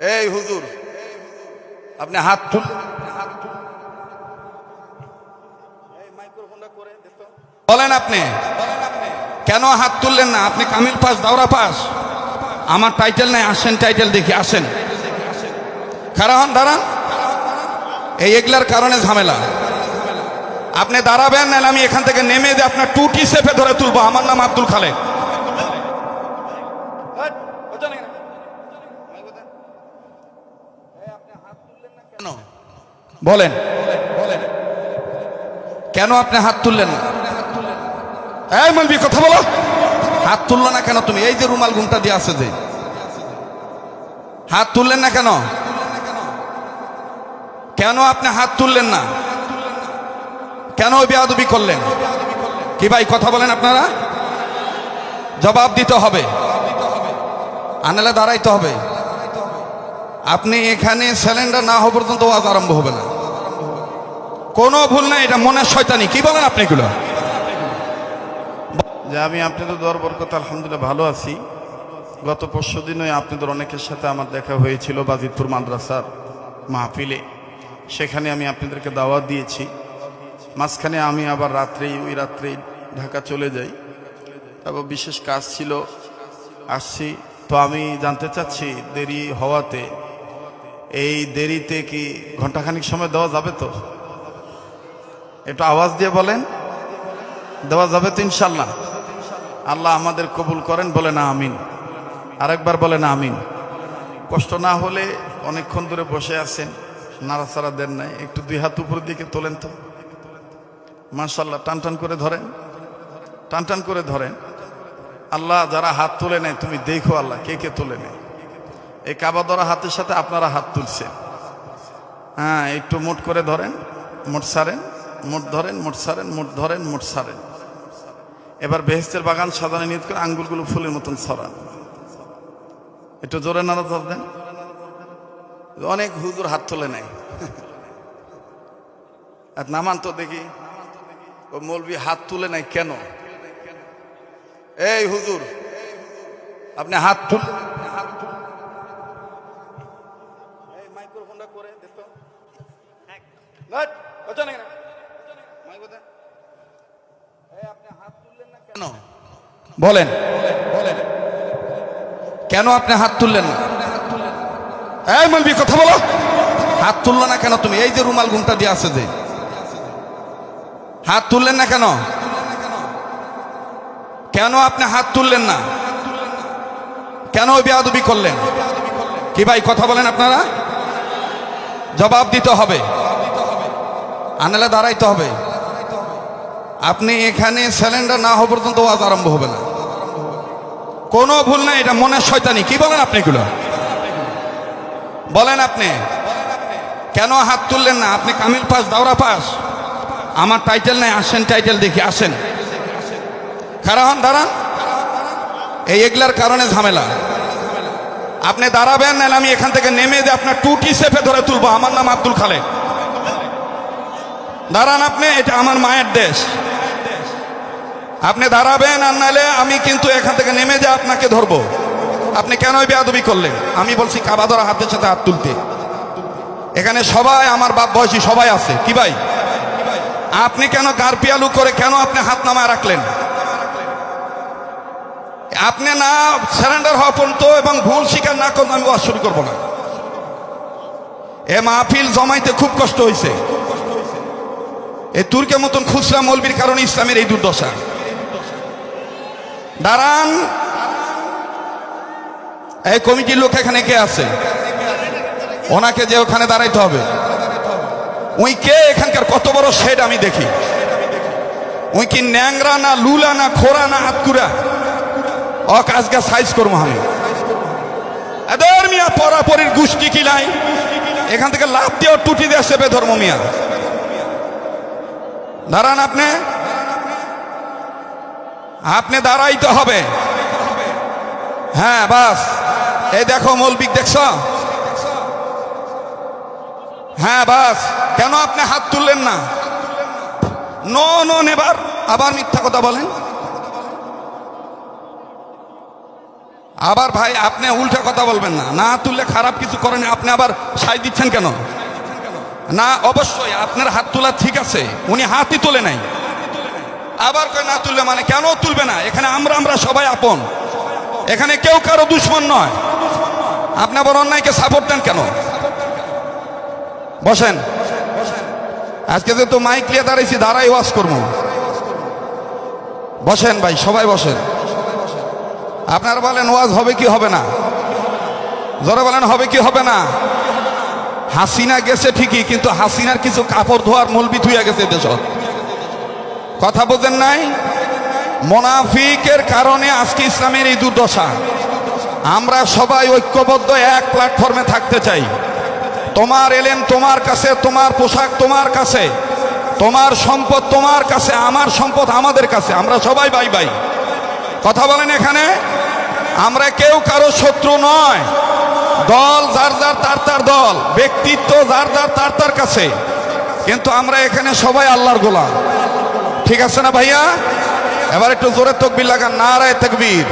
এই হুজুর, আপনি হাত বলেন আপনি, কেন হাত তুললেন না? আপনি কামিল পাস, দাওরা পাস। আমার টাইটেল নাই, আসেন টাইটেল দেখি, আসেন। খারা হন, দাঁড়ান। এই এগুলার কারণে ঝামেলা। আপনি দাঁড়াবেন, নাহলে আমি এখান থেকে নেমে দিয়ে আপনার টুটি সেফে ধরে তুলবো। আমার নাম আব্দুল খালেক। বলেন। কেন আপনি হাত তুললেন না? কথা বলো। হাত তুললো না কেন তুমি? এই যে রুমাল ঘুমটা দিয়ে আছে যে। হাত তুললেন না কেন? কেন আপনি হাত তুললেন না? কেন বেয়াদবি করলেন? কি ভাই, কথা বলেন আপনারা? জবাব দিতে হবে। আনালে দাঁড়াইতে হবে। আপনি এখানে সিলিন্ডার না হওয়া পর্যন্ত ওয়াজ আরম্ভ হবে না। কোনো ভুল নাই, এটা মনের শয়তানি। কি বলেন আপনি এগুলো? যে আমি আপনাদের দরবার কথা আলহামদুলিল্লাহ ভালো আছি। গত পরশু দিনই আপনাদের অনেকের সাথে আমার দেখা হয়েছিল বাজিতপুর মাদ্রাসার মাহফিলে। সেখানে আমি আপনাদেরকে দাওয়াত দিয়েছি। মাঝখানে আমি আবার রাত্রেই, ওই রাত্রেই ঢাকা চলে যাই। তারপর বিশেষ কাজ ছিল, আসছি। তো আমি জানতে চাচ্ছি, দেরি হওয়াতে এই দেরিতে কি ঘন্টাখানিক সময় দেওয়া যাবে তো? একটু আওয়াজ দিয়ে বলেন। দেওয়া যাবে তো ইনশাল্লাহ। আল্লাহ আমাদের কবুল করেন বলে না আমিন। আরেকবার বলে না আমিন। কষ্ট না হলে অনেকক্ষণ ধরে বসে আছেন, নাড়াচাড়া দেন নাই। একটু দুই হাত উপরের দিকে তোলেন তো। মার্শাল্লাহ টান টান করে ধরেন। টান টান করে ধরেন। আল্লাহ যারা হাত তুলে নেয়, তুমি দেখো আল্লাহ কে কে তুলে নেয়। এই কাবা ধরা হাতের সাথে আপনারা হাত তুলছেন। হ্যাঁ একটু মোট করে ধরেন, মোট সারেন। মোট ধরেন, মোট সারেন, মোট ধরেন, মোট সারেন। এবার বেহেস্তের বাগান সাজানো নিয়ত করে আঙ্গুলগুলো ফুলের মতন ছড়ান। একটু জোরে নাড়া ধর দেন। অনেক হুজুর হাত তোলে নেয়। আর নামান তো দেখি, ও মৌলবি হাত তুলে নেয় কেন? এই হুজুর, আপনি হাত তুল কেন? বলেন। কেন আপনি হাত তুললেন না? এই মলবি কথা বলো। হাত তুললো না কেন তুমি? এই যে রুমাল ঘুমটা দিয়ে আছে যে। হাত তুললেন না কেন? কেন আপনি হাত তুললেন না? কেন বেয়াদবি করলেন? কি ভাই কথা বলেন আপনারা? জবাব দিতে হবে। আনালে দাঁড়াইতে হবে। আপনি এখানে সিলিন্ডার না হওয়া পর্যন্ত ওয়াজ আরম্ভ হবে না। কোনো ভুল নাই, এটা মনের শয়তানি। কি বলেন আপনি এগুলো? বলেন আপনি। কেন হাত তুললেন না? আপনি কামিল পাস, দাওরা পাস। আমার টাইটেল নাই, আসেন টাইটেল দেখি, আসেন। খারা হন, দাঁড়ান। এই এগুলার কারণে ঝামেলা। আপনি দাঁড়াবেন, নাহলে আমি এখান থেকে নেমে দিয়ে আপনার টুটি সেফে ধরে তুলবো। আমার নাম আব্দুল খালেক। দাঁড়ান আপনি, এটা আমার মায়ের দেশ। আপনি দাঁড়াবেন আর নাহলে আমি কিন্তু এখান থেকে নেমে দিয়ে আপনাকে ধরবো। আপনি কেন বেয়াদবি করলেন? আমি বলছি কাবা ধরা হাতের সাথে হাত তুলতে। এখানে সবাই, আমার বাপ বয়সী সবাই আছে। কি ভাই? আপনি কেন গারপিয়ালু করে কেন আপনি হাত নামায় রাখলেন? আপনি না সারেন্ডার হওয়া পর্যন্ত এবং ভুল স্বীকার না করলে আমি শুরু করব না। এ মাহফিল জমাইতে খুব কষ্ট হয়েছে এই তুর্কের মতন খুচরা মলবির কারণে ইসলামের এই দুর্দশা। দাঁড়ান। এই কমিটির লোক এখানে কে আছে? ওনাকে যে ওখানে দাঁড়াইতে হবে। ওই কে? এখানকার কত বড় শেড আমি দেখি। ওই কি ন্যাংরা না লুলা না খোরা না হাতকুরা অক আজকে সাইজ করব আমি। এদের মিয়া পরাপরির গোষ্ঠী কি নাই? এখান থেকে লাভ দিয়ে টুটি দিয়ে সেবে ধর্ম মিয়া। দাঁড়ান আপনি। আপনি দাঁড়াইতে হবে। হ্যাঁ বাস। এই দেখো মৌলবিক দেখছ? হ্যাঁ বাস। কেন আপনি হাত তুললেন না? নো নো, নেবার। আবার মিথ্যা কথা বলেন। আবার ভাই, আপনি উল্টা কথা বলবেন না। না তুললে খারাপ কিছু করেন, আপনি আবার সাই দিচ্ছেন কেন? না, অবশ্যই, আপনার হাত তোলা ঠিক আছে। উনি হাতই তোলে নাই। আবার কয়, না তুললে মানে কেন তুলবে না? এখানে আমরা আমরা সবাই আপন। এখানে কেউ কারও দুশ্মন নয়। আপনি আবার অন্যায়কে সাপোর্ট দেন কেন? বসেন। আজকে তো মাইক নিয়ে দাঁড়াইছি, দাঁড়াই ওয়াজ করব। বসেন ভাই, সবাই বসেন। আপনারা বলেন, ওয়াজ হবে কি হবে না? জোরে বলেন, হবে কি হবে না? হাসিনা গেছে ঠিকই, কিন্তু হাসিনার কিছু কাপড় ধোয়ার মলবি থুইয়া গেছে দেশ। কথা বোঝেন নাই? মোনাফিকের কারণে আজকে ইসলামের এই দুর্দশা। আমরা সবাই ঐক্যবদ্ধ, এক প্ল্যাটফর্মে থাকতে চাই। তোমার এলেন তোমার কাছে, তোমার পোশাক তোমার কাছে, তোমার সম্পদ তোমার কাছে, আমার সম্পদ আমাদের কাছে। আমরা সবাই ভাই ভাই কথা বলেন এখানে? আমরা কেউ কারও শত্রু নয়। দল, যার যার তার তার দল, ব্যক্তিত্ব যার যার তার তার কাছে। কিন্তু আমরা এখানে সবাই আল্লাহর গোলাম। ঠিক আছে না ভাইয়া? এবার একটু জোরে তকবির লাগান, নারায় তকবীর।